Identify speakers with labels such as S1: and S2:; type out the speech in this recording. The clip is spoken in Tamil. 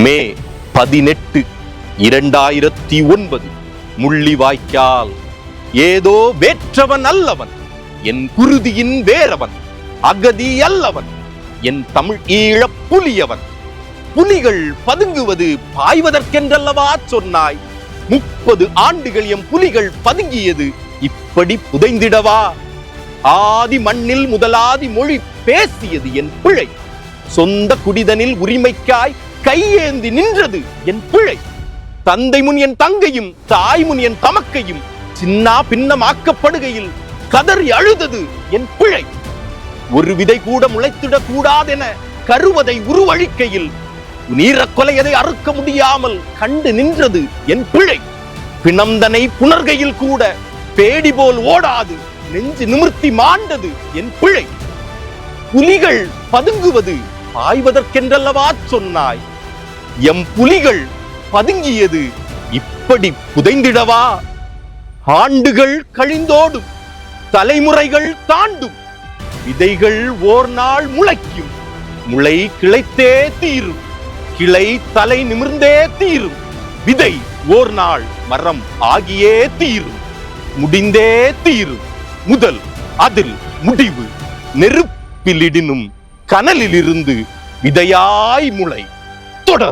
S1: மே பதினெட்டு இரண்டாயிரத்தி ஒன்பது. முள்ளிவாய்க்கால் ஏதோ வேற்றவன் அல்லவன். என் குருதியின் வேறவன். அகதி அல்லவன். என் தமிழ் ஈழப் புலியவன். புலிகள் பதுங்குவது பாய்வதற்கென்றல்லவா சொன்னாய். முப்பது ஆண்டுகள் எம் புலிகள் பதுங்கியது இப்படி புதைந்திடவா? ஆதி மண்ணில் முதலாதி மொழி பேசியது என் பிழை. சொந்த குடிதனில் உரிமைக்காய் கையேந்தி நின்றது என் பிழை தந்தை முன் என் தங்கையும் தாய் முன் என் தமக்கையும் சின்னா பின்னமாக்கப்படுகையில் கதறி அழுதது என் பிழை ஒரு விதை கூட முளைத்திடக் கூடாதென கருவதை உருவழிக்கையில் நீரக்கொலையதை அறுக்க முடியாமல் கண்டு நின்றது என் பிழை பிணந்தனை புணர்கையில் கூட பேடி போல் ஓடாது நெஞ்சு நிமிர்த்தி மாண்டது என் பிழை புலிகள் பதுங்குவது பாய்வதற்கென்றல்லவா சொன்னாய்? எம் புலிகள் பதுங்கியது. இப்படி புதைந்திடவா? ஆண்டுகள் கழிந்தோடும் தலைமுறைகள் தாண்டும் விதைகள் ஓர் நாள் முளைக்கும் முளை கிளைத்தே தீரும் கிளை தலை நிமிர்ந்தே தீரும் விதை ஓர் நாள் மரம் ஆகியே தீரும் முடிந்தே தீரும் முதல் அதில் முடிவு நெருப்பிலிடினும் கனலிலிருந்து விதையாய் முளை தொடரும்.